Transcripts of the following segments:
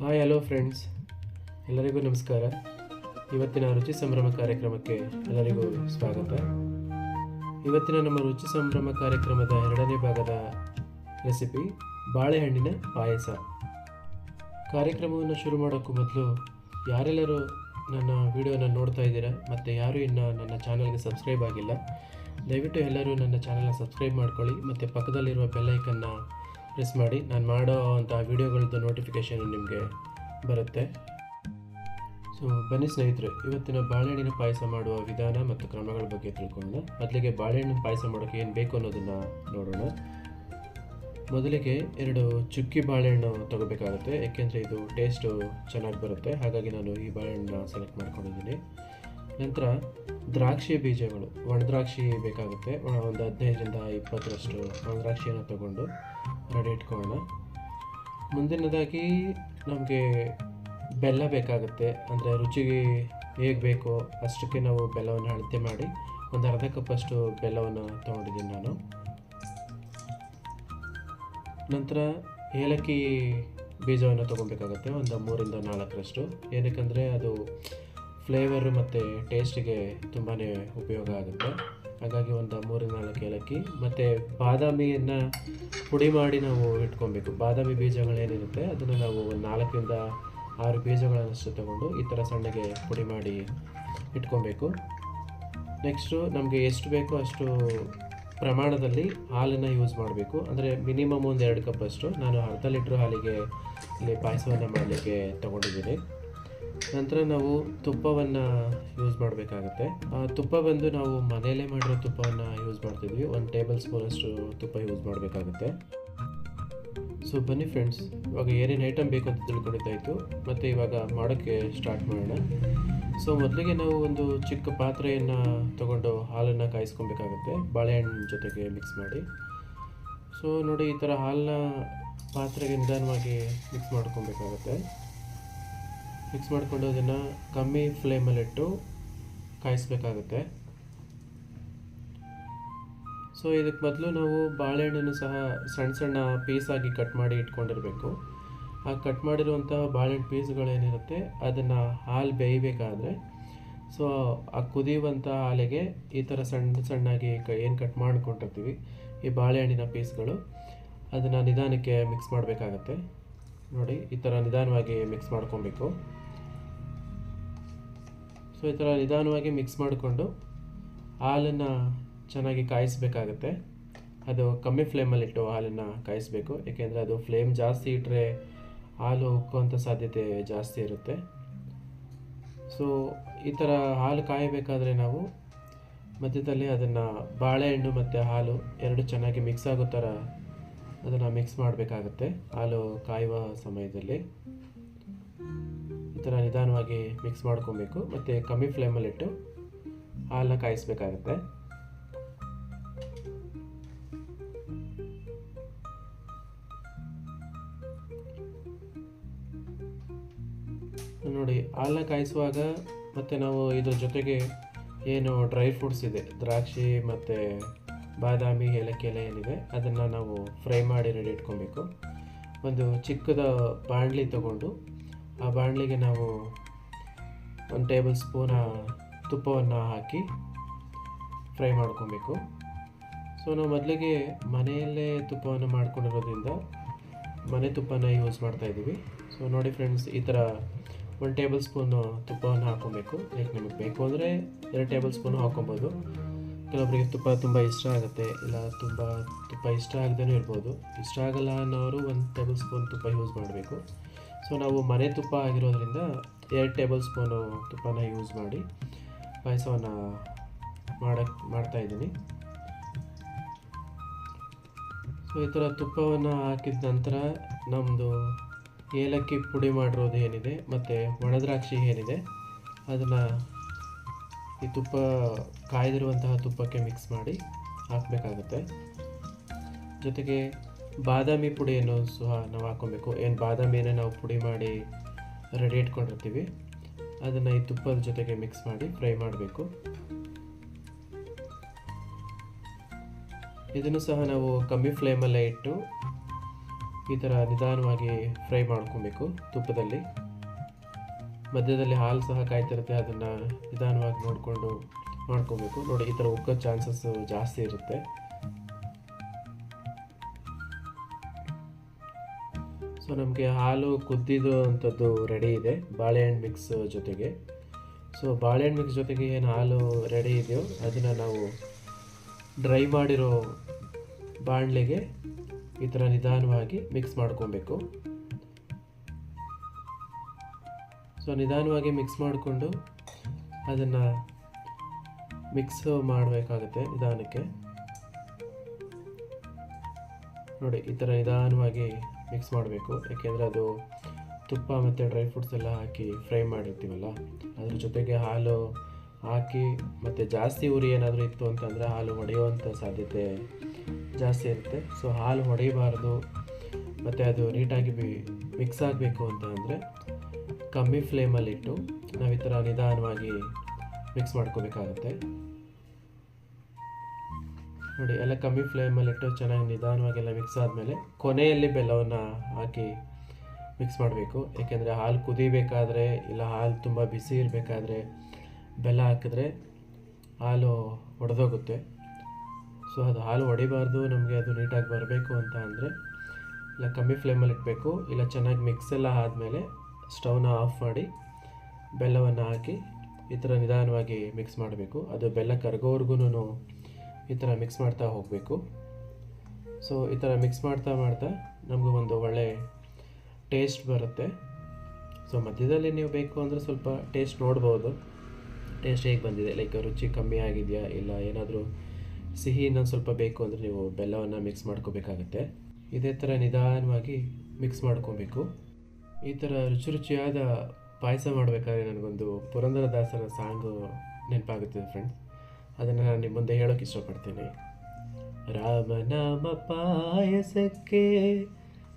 Hi hello friends ಎಲ್ಲರಿಗೂ ನಮಸ್ಕಾರ. ಇವತ್ತಿನ ರುಚಿ ಸಂಭ್ರಮ ಕಾರ್ಯಕ್ರಮಕ್ಕೆ ಎಲ್ಲರಿಗೂ ಸ್ವಾಗತ. ಇವತ್ತಿನ ನಮ್ಮ ರುಚಿ ಸಂಭ್ರಮ ಕಾರ್ಯಕ್ರಮದ ಎರಡನೇ ಭಾಗದ ರೆಸಿಪಿ ಬಾಳೆಹಣ್ಣಿನ ಪಾಯಸ. ಕಾರ್ಯಕ್ರಮವನ್ನು ಶುರು ಮಾಡೋಕ್ಕೂ ಮೊದಲು ಯಾರೆಲ್ಲರೂ ನನ್ನ ವಿಡಿಯೋನ ನೋಡ್ತಾ ಇದ್ದೀರಾ? ಮತ್ತು ಯಾರೂ ಇನ್ನು ನನ್ನ ಚಾನಲ್ಗೆ ಸಬ್ಸ್ಕ್ರೈಬ್ ಆಗಿಲ್ಲ. ದಯವಿಟ್ಟು ಎಲ್ಲರೂ ನನ್ನ ಚಾನಲ್ನ ಸಬ್ಸ್ಕ್ರೈಬ್ ಮಾಡ್ಕೊಳ್ಳಿ. ಮತ್ತು ಪಕ್ಕದಲ್ಲಿರುವ ಬೆಲ್ಲೈಕನ್ನ ಪ್ರೆಸ್ ಮಾಡಿ, ನಾನು ಮಾಡೋ ಅಂಥ ವೀಡಿಯೋಗಳದ್ದು ನೋಟಿಫಿಕೇಷನ್ ನಿಮಗೆ ಬರುತ್ತೆ. ಸೊ ಬನ್ನಿ ಸ್ನೇಹಿತರೆ, ಇವತ್ತಿನ ಬಾಳೆಹಣ್ಣಿನ ಪಾಯಸ ಮಾಡುವ ವಿಧಾನ ಮತ್ತು ಕ್ರಮಗಳ ಬಗ್ಗೆ ತಿಳ್ಕೊಳ್ಳೋಣ ಮೊದಲಿಗೆ ಬಾಳೆಹಣ್ಣಿನ ಪಾಯಸ ಮಾಡೋಕ್ಕೆ ಏನು ಬೇಕು ಅನ್ನೋದನ್ನು ನೋಡೋಣ. ಮೊದಲಿಗೆ ಎರಡು ಚುಕ್ಕಿ ಬಾಳೆಹಣ್ಣು ತಗೋಬೇಕಾಗುತ್ತೆ, ಏಕೆಂದರೆ ಇದು ಟೇಸ್ಟು ಚೆನ್ನಾಗಿ ಬರುತ್ತೆ. ಹಾಗಾಗಿ ನಾನು ಈ ಬಾಳೆಹಣ್ಣನ್ನ ಸೆಲೆಕ್ಟ್ ಮಾಡ್ಕೊಂಡಿದ್ದೀನಿ. ನಂತರ ದ್ರಾಕ್ಷಿ ಬೀಜಗಳು ಒಣದ್ರಾಕ್ಷಿ ಬೇಕಾಗುತ್ತೆ. ಒಂದು ಹದಿನೈದರಿಂದ ಇಪ್ಪತ್ತರಷ್ಟು ಒಣದ್ರಾಕ್ಷಿಯನ್ನು ತಗೊಂಡು ರೆಡಿ ಇಟ್ಕೊಳ್ಳೋಣ. ಮುಂದಿನದಾಗಿ ನಮಗೆ ಬೆಲ್ಲ ಬೇಕಾಗುತ್ತೆ. ಅಂದರೆ ರುಚಿಗೆ ಹೇಗೆ ಬೇಕೋ ಅಷ್ಟಕ್ಕೆ ನಾವು ಬೆಲ್ಲವನ್ನು ಅಳತೆ ಮಾಡಿ ಒಂದು ಅರ್ಧ ಕಪ್ಪಷ್ಟು ಬೆಲ್ಲವನ್ನು ತೊಗೊಂಡಿದ್ದೀನಿ ನಾನು. ನಂತರ ಏಲಕ್ಕಿ ಬೀಜವನ್ನು ತೊಗೊಬೇಕಾಗತ್ತೆ ಒಂದು ಮೂರಿಂದ ನಾಲ್ಕರಷ್ಟು. ಏನಕ್ಕಂದರೆ ಅದು ಫ್ಲೇವರು ಮತ್ತು ಟೇಸ್ಟಿಗೆ ತುಂಬಾ ಉಪಯೋಗ ಆಗುತ್ತೆ. ಹಾಗಾಗಿ ಒಂದು ಮೂರು ನಾಲ್ಕು ಏಲಕ್ಕಿ, ಮತ್ತು ಬಾದಾಮಿಯನ್ನು ಪುಡಿ ಮಾಡಿ ನಾವು ಇಟ್ಕೊಬೇಕು. ಬಾದಾಮಿ ಬೀಜಗಳೇನಿರುತ್ತೆ ಅದನ್ನು ನಾವು ನಾಲ್ಕರಿಂದ ಆರು ಬೀಜಗಳನ್ನಷ್ಟು ತಗೊಂಡು ಈ ಥರ ಸಣ್ಣಗೆ ಪುಡಿ ಮಾಡಿ ಇಟ್ಕೊಬೇಕು. ನೆಕ್ಸ್ಟು ನಮಗೆ ಎಷ್ಟು ಬೇಕೋ ಅಷ್ಟು ಪ್ರಮಾಣದಲ್ಲಿ ಹಾಲನ್ನು ಯೂಸ್ ಮಾಡಬೇಕು. ಅಂದರೆ ಮಿನಿಮಮ್ ಒಂದು ಎರಡು ಕಪ್ಪಷ್ಟು ನಾನು ಅರ್ಧ ಲೀಟ್ರ್ ಹಾಲಿಗೆ ಇಲ್ಲಿ ಪಾಯಸವನ್ನು ಮಾಡಲಿಕ್ಕೆ ತಗೊಂಡಿದ್ದೀನಿ. ನಂತರ ನಾವು ತುಪ್ಪವನ್ನು ಯೂಸ್ ಮಾಡಬೇಕಾಗುತ್ತೆ. ತುಪ್ಪ ಬಂದು ನಾವು ಮನೆಯಲ್ಲೇ ಮಾಡಿರೋ ತುಪ್ಪವನ್ನು ಯೂಸ್ ಮಾಡ್ತಿದ್ವಿ. ಒಂದು ಟೇಬಲ್ ಸ್ಪೂನಷ್ಟು ತುಪ್ಪ ಯೂಸ್ ಮಾಡಬೇಕಾಗುತ್ತೆ. ಸೊ ಬನ್ನಿ ಫ್ರೆಂಡ್ಸ್ ಇವಾಗ ಏನೇನು ಐಟಮ್ ಬೇಕು ಅಂತ ತಿಳ್ಕೊಂಡಿದ್ದಾಯಿತು ಮತ್ತು ಇವಾಗ ಮಾಡೋಕ್ಕೆ ಸ್ಟಾರ್ಟ್ ಮಾಡೋಣ. ಸೊ ಮೊದಲಿಗೆ ನಾವು ಒಂದು ಚಿಕ್ಕ ಪಾತ್ರೆಯನ್ನು ತಗೊಂಡು ಹಾಲನ್ನು ಕಾಯಿಸ್ಕೊಬೇಕಾಗುತ್ತೆ. ಬಾಳೆಹಣ್ಣು ಜೊತೆಗೆ ಮಿಕ್ಸ್ ಮಾಡಿ. ಸೊ ನೋಡಿ ಈ ಥರ ಹಾಲನ್ನ ಪಾತ್ರೆಗೆ ನಿಧಾನವಾಗಿ ಮಿಕ್ಸ್ ಮಾಡ್ಕೊಬೇಕಾಗುತ್ತೆ. ಮಿಕ್ಸ್ ಮಾಡಿಕೊಂಡು ಅದನ್ನು ಕಮ್ಮಿ ಫ್ಲೇಮಲ್ಲಿಟ್ಟು ಕಾಯಿಸ್ಬೇಕಾಗುತ್ತೆ. ಸೊ ಇದಕ್ಕೆ ಮೊದಲು ನಾವು ಬಾಳೆಹಣ್ಣನ್ನು ಸಹ ಸಣ್ಣ ಸಣ್ಣ ಪೀಸಾಗಿ ಕಟ್ ಮಾಡಿ ಇಟ್ಕೊಂಡಿರಬೇಕು. ಆ ಕಟ್ ಮಾಡಿರುವಂಥ ಬಾಳೆಹಣ್ಣು ಪೀಸ್ಗಳೇನಿರುತ್ತೆ ಅದನ್ನು ಹಾಲು ಬೇಯಬೇಕಾದ್ರೆ ಸೊ ಆ ಕುದಿಯುವಂಥ ಹಾಲಿಗೆ ಈ ಥರ ಸಣ್ಣ ಸಣ್ಣಾಗಿ ಏನು ಕಟ್ ಮಾಡ್ಕೊಂಡಿರ್ತೀವಿ, ಈ ಬಾಳೆಹಣ್ಣಿನ ಪೀಸ್ಗಳು ಅದನ್ನು ನಿಧಾನಕ್ಕೆ ಮಿಕ್ಸ್ ಮಾಡಬೇಕಾಗತ್ತೆ. ನೋಡಿ, ಈ ಥರ ನಿಧಾನವಾಗಿ ಮಿಕ್ಸ್ ಮಾಡ್ಕೊಬೇಕು. ಸೊ ಈ ಥರ ನಿಧಾನವಾಗಿ ಮಿಕ್ಸ್ ಮಾಡಿಕೊಂಡು ಹಾಲನ್ನು ಚೆನ್ನಾಗಿ ಕಾಯಿಸಬೇಕಾಗತ್ತೆ. ಅದು ಕಮ್ಮಿ ಫ್ಲೇಮಲ್ಲಿಟ್ಟು ಹಾಲನ್ನು ಕಾಯಿಸಬೇಕು. ಏಕೆಂದರೆ ಅದು ಫ್ಲೇಮ್ ಜಾಸ್ತಿ ಇಟ್ಟರೆ ಹಾಲು ಉಕ್ಕುವಂಥ ಸಾಧ್ಯತೆ ಜಾಸ್ತಿ ಇರುತ್ತೆ. ಸೊ ಈ ಥರ ಹಾಲು ಕಾಯಬೇಕಾದ್ರೆ ನಾವು ಮಧ್ಯದಲ್ಲಿ ಅದನ್ನು ಬಾಳೆಹಣ್ಣು ಮತ್ತು ಹಾಲು ಎರಡು ಚೆನ್ನಾಗಿ ಮಿಕ್ಸ್ ಆಗೋ ಥರ ಅದನ್ನು ಮಿಕ್ಸ್ ಮಾಡಬೇಕಾಗುತ್ತೆ. ಹಾಲು ಕಾಯುವ ಸಮಯದಲ್ಲಿ. ಈ ಥರ ನಿಧಾನವಾಗಿ ಮಿಕ್ಸ್ ಮಾಡ್ಕೊಬೇಕು. ಮತ್ತು ಕಮ್ಮಿ ಫ್ಲೇಮಲ್ಲಿಟ್ಟು ಹಾಲನ್ನ ಕಾಯಿಸ್ಬೇಕಾಗತ್ತೆ. ನೋಡಿ, ಹಾಲನ್ನ ಕಾಯಿಸುವಾಗ ಮತ್ತು ನಾವು ಇದ್ರ ಜೊತೆಗೆ ಏನು ಡ್ರೈ ಫ್ರೂಟ್ಸ್ ಇದೆ. ದ್ರಾಕ್ಷಿ ಮತ್ತು ಬಾದಾಮಿ ಏಲಕ್ಕಿ ಎಲ್ಲ ಏನಿದೆ, ಅದನ್ನು ನಾವು ಫ್ರೈ ಮಾಡಿ ರೆಡಿ ಇಟ್ಕೊಬೇಕು. ಒಂದು ಚಿಕ್ಕದ ಬಾಣಲಿ ತಗೊಂಡು, ಆ ಬಾಣಲಿಗೆ ನಾವು ಒಂದು ಟೇಬಲ್ ಸ್ಪೂನ ತುಪ್ಪವನ್ನು ಹಾಕಿ ಫ್ರೈ ಮಾಡ್ಕೊಬೇಕು. ಸೊ ನಾವು ಮೊದಲಿಗೆ ಮನೆಯಲ್ಲೇ ತುಪ್ಪವನ್ನು ಮಾಡ್ಕೊಂಡಿರೋದ್ರಿಂದ ಮನೆ ತುಪ್ಪನ ಯೂಸ್ ಮಾಡ್ತಾ ಇದ್ದೀವಿ. ಸೊ ನೋಡಿ ಫ್ರೆಂಡ್ಸ್ ಈ ಥರ ಒಂದು ಟೇಬಲ್ ಸ್ಪೂನು ತುಪ್ಪವನ್ನು ಹಾಕ್ಕೊಬೇಕು. ಲೈಕ್ ನಿಮಗೆ ಬೇಕು ಅಂದರೆ ಎರಡು ಟೇಬಲ್ ಸ್ಪೂನು ಹಾಕ್ಕೊಬೋದು. ಕೆಲವೊಬ್ಬರಿಗೆ ತುಪ್ಪ ತುಂಬ ಇಷ್ಟ ಆಗುತ್ತೆ, ಇಲ್ಲ ತುಂಬ ತುಪ್ಪ ಇಷ್ಟ ಆಗದೇ ಇರ್ಬೋದು. ಇಷ್ಟ ಆಗಲ್ಲ ಅನ್ನೋರು ಒಂದು ಟೇಬಲ್ ಸ್ಪೂನ್ ತುಪ್ಪ ಯೂಸ್ ಮಾಡಬೇಕು. ಸೊ ನಾವು ಮನೆ ತುಪ್ಪ ಆಗಿರೋದ್ರಿಂದ ಎರಡು ಟೇಬಲ್ ಸ್ಪೂನು ತುಪ್ಪನ ಯೂಸ್ ಮಾಡಿ ಪಾಯಸವನ್ನು ಮಾಡಕ್ಕೆ ಮಾಡ್ತಾಯಿದ್ದೀನಿ ಸೊ ಈ ಥರ ತುಪ್ಪವನ್ನು ಹಾಕಿದ ನಂತರ ನಮ್ಮದು ಏಲಕ್ಕಿ ಪುಡಿ ಮಾಡಿರೋದು ಏನಿದೆ, ಮತ್ತು ಒಣದ್ರಾಕ್ಷಿ ಏನಿದೆ, ಅದನ್ನು ಈ ತುಪ್ಪ ಕಾಯ್ದಿರುವಂತಹ ತುಪ್ಪಕ್ಕೆ ಮಿಕ್ಸ್ ಮಾಡಿ ಹಾಕಬೇಕಾಗುತ್ತೆ. ಜೊತೆಗೆ ಬಾದಾಮಿ ಪುಡಿಯನ್ನು ಸಹ ನಾವು ಹಾಕ್ಕೊಬೇಕು. ಏನು ಬಾದಾಮಿಯನ್ನು ನಾವು ಪುಡಿ ಮಾಡಿ ರೆಡಿ ಇಟ್ಕೊಂಡಿರ್ತೀವಿ. ಅದನ್ನು ಈ ತುಪ್ಪದ ಜೊತೆಗೆ ಮಿಕ್ಸ್ ಮಾಡಿ ಫ್ರೈ ಮಾಡಬೇಕು. ಇದನ್ನು ಸಹ ನಾವು ಕಮ್ಮಿ ಫ್ಲೇಮಲ್ಲೇ ಇಟ್ಟು ಈ ಥರ ನಿಧಾನವಾಗಿ ಫ್ರೈ ಮಾಡ್ಕೊಬೇಕು ತುಪ್ಪದಲ್ಲಿ. ಮಧ್ಯದಲ್ಲಿ ಹಾಲು ಸಹ ಕಾಯ್ತಿರುತ್ತೆ, ಅದನ್ನು ನಿಧಾನವಾಗಿ ನೋಡಿಕೊಂಡು ಮಾಡ್ಕೋಬೇಕು. ನೋಡಿ, ಈ ಥರ ಉಕ್ಕೋ ಚಾನ್ಸಸ್ ಜಾಸ್ತಿ ಇರುತ್ತೆ. ಸೊ ನಮಗೆ ಹಾಲು ಕುದ್ದಿದ್ದು ಅಂಥದ್ದು ರೆಡಿ ಇದೆ ಬಾಳೆಹಣ್ಣು ಮಿಕ್ಸ್ ಜೊತೆಗೆ. ಸೊ ಬಾಳೆಹಣ್ಣು ಮಿಕ್ಸ್ ಜೊತೆಗೆ ಏನು ಹಾಲು ರೆಡಿ ಇದೆಯೋ, ಅದನ್ನು ನಾವು ಡ್ರೈ ಮಾಡಿರೋ ಬಾಣಲೆಗೆ ಈ ಥರ ನಿಧಾನವಾಗಿ ಮಿಕ್ಸ್ ಮಾಡ್ಕೊಬೇಕು. ಸೊ ನಿಧಾನವಾಗಿ ಮಿಕ್ಸ್ ಮಾಡಿಕೊಂಡು ಅದನ್ನು ಮಿಕ್ಸ್ ಮಾಡಬೇಕಾಗುತ್ತೆ ನಿಧಾನಕ್ಕೆ. ನೋಡಿ, ಈ ಥರ ನಿಧಾನವಾಗಿ ಮಿಕ್ಸ್ ಮಾಡಬೇಕು. ಯಾಕೆಂದರೆ ಅದು ತುಪ್ಪ ಮತ್ತು ಡ್ರೈ ಫ್ರೂಟ್ಸ್ ಎಲ್ಲ ಹಾಕಿ ಫ್ರೈ ಮಾಡಿರ್ತೀವಲ್ಲ, ಅದ್ರ ಜೊತೆಗೆ ಹಾಲು ಹಾಕಿ ಮತ್ತು ಜಾಸ್ತಿ ಉರಿ ಏನಾದರೂ ಇತ್ತು ಅಂತಂದರೆ ಹಾಲು ಹೊಡೆಯುವಂಥ ಸಾಧ್ಯತೆ ಜಾಸ್ತಿ ಇರುತ್ತೆ. ಸೊ ಹಾಲು ಹೊಡೆಯಬಾರ್ದು, ಮತ್ತು ಅದು ನೀಟಾಗಿ ಬಿ ಮಿಕ್ಸ್ ಆಗಬೇಕು ಅಂತ ಅಂದರೆ ಕಮ್ಮಿ ಫ್ಲೇಮಲ್ಲಿಟ್ಟು ನಾವು ಈ ಥರ ನಿಧಾನವಾಗಿ ಮಿಕ್ಸ್ ಮಾಡ್ಕೋಬೇಕಾಗತ್ತೆ. ನೋಡಿ, ಎಲ್ಲ ಕಮ್ಮಿ ಫ್ಲೇಮಲ್ಲಿಟ್ಟು ಚೆನ್ನಾಗಿ ನಿಧಾನವಾಗೆಲ್ಲ ಮಿಕ್ಸ್ ಆದಮೇಲೆ ಕೊನೆಯಲ್ಲಿ ಬೆಲ್ಲವನ್ನು ಹಾಕಿ ಮಿಕ್ಸ್ ಮಾಡಬೇಕು. ಏಕೆಂದರೆ ಹಾಲು ಕುದಿಬೇಕಾದ್ರೆ ಇಲ್ಲ ಹಾಲು ತುಂಬ ಬಿಸಿ ಇರಬೇಕಾದ್ರೆ ಬೆಲ್ಲ ಹಾಕಿದ್ರೆ ಹಾಲು ಒಡೆದೋಗುತ್ತೆ. ಸೊ, ಅದು ಹಾಲು ಹೊಡಿಬಾರ್ದು ನಮಗೆ ಅದು ನೀಟಾಗಿ ಬರಬೇಕು ಅಂತ ಅಂದರೆ ಇಲ್ಲ ಕಮ್ಮಿ ಫ್ಲೇಮಲ್ಲಿ ಇಟ್ಟಬೇಕು ಇಲ್ಲ ಚೆನ್ನಾಗಿ ಮಿಕ್ಸ್ ಎಲ್ಲ ಆದಮೇಲೆ ಸ್ಟವ್ನ ಆಫ್ ಮಾಡಿ ಬೆಲ್ಲವನ್ನು ಹಾಕಿ ಈ ಥರ ನಿಧಾನವಾಗಿ ಮಿಕ್ಸ್ ಮಾಡಬೇಕು. ಅದು ಬೆಲ್ಲ ಕರಗೋವರೆಗೂ ಈ ಥರ ಮಿಕ್ಸ್ ಮಾಡ್ತಾ ಹೋಗಬೇಕು. ಸೊ ಈ ಥರ ಮಿಕ್ಸ್ ಮಾಡ್ತಾ ಮಾಡ್ತಾ ನಮಗೂ ಒಂದು ಒಳ್ಳೆ ಟೇಸ್ಟ್ ಬರುತ್ತೆ. ಸೊ ಮಧ್ಯದಲ್ಲಿ ನೀವು ಬೇಕು ಅಂದರೆ ಸ್ವಲ್ಪ ಟೇಸ್ಟ್ ನೋಡ್ಬೋದು. ಟೇಸ್ಟ್ ಹೇಗೆ ಬಂದಿದೆ? ಲೈಕ್ ರುಚಿ ಕಮ್ಮಿ ಆಗಿದೆಯಾ? ಇಲ್ಲ ಏನಾದರೂ ಸಿಹಿ ಇನ್ನೊಂದು ಸ್ವಲ್ಪ ಬೇಕು ಅಂದರೆ ನೀವು ಬೆಲ್ಲವನ್ನು ಮಿಕ್ಸ್ ಮಾಡ್ಕೋಬೇಕಾಗತ್ತೆ. ಇದೇ ಥರ ನಿಧಾನವಾಗಿ ಮಿಕ್ಸ್ ಮಾಡ್ಕೊಬೇಕು. ಈ ಥರ ರುಚಿ ರುಚಿಯಾದ ಪಾಯಸ ಮಾಡಬೇಕಾದ್ರೆ ನನಗೊಂದು ಪುರಂದರದಾಸರ ಸಾಂಗು ನೆನಪಾಗುತ್ತದೆ ಫ್ರೆಂಡ್ಸ್ ಅದನ್ನು ನಾನು ನಿಮ್ಮ ಮುಂದೆ ಹೇಳೋಕೆ ಇಷ್ಟಪಡ್ತೀನಿ. ರಾಮನಾಮ ಪಾಯಸಕ್ಕೆ,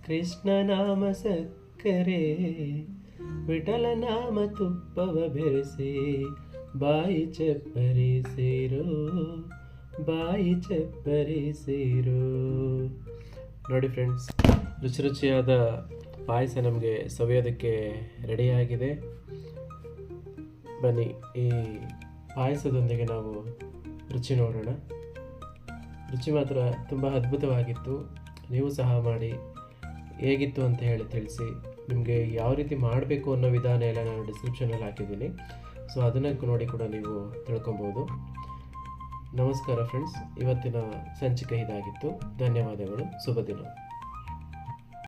ಕೃಷ್ಣ ನಾಮ ಸಕ್ಕರೆ, ವಿಠಲ ನಾಮ ತುಪ್ಪವ ಬೆರೆಸಿ, ಬಾಯಿ ಚಪ್ಪರಿ ಬಾಯಿ ಚಪ್ಪರಿ ನೋಡಿ ಫ್ರೆಂಡ್ಸ್ ರುಚಿ ರುಚಿಯಾದ ಪಾಯಸ ನಮಗೆ ಸವಿಯೋದಕ್ಕೆ ರೆಡಿಯಾಗಿದೆ ಬನ್ನಿ, ಈ ಪಾಯಸದೊಂದಿಗೆ ನಾವು ರುಚಿ ನೋಡೋಣ. ರುಚಿ ಮಾತ್ರ ತುಂಬ ಅದ್ಭುತವಾಗಿತ್ತು. ನೀವು ಸಹ ಮಾಡಿ, ಹೇಗಿತ್ತು ಅಂತ ಹೇಳಿ ತಿಳಿಸಿ. ನಿಮಗೆ ಯಾವ ರೀತಿ ಮಾಡಬೇಕು ಅನ್ನೋ ವಿಧಾನ ಎಲ್ಲ ನಾನು ಡಿಸ್ಕ್ರಿಪ್ಷನಲ್ಲಿ ಹಾಕಿದ್ದೀನಿ. ಸೊ ಅದನ್ನು ನೋಡಿ ಕೂಡ ನೀವು ತಿಳ್ಕೊಬೋದು. ನಮಸ್ಕಾರ ಫ್ರೆಂಡ್ಸ್ ಇವತ್ತಿನ ಸಂಚಿಕೆ ಇದಾಗಿತ್ತು. ಧನ್ಯವಾದಗಳು, ಶುಭ ದಿನ.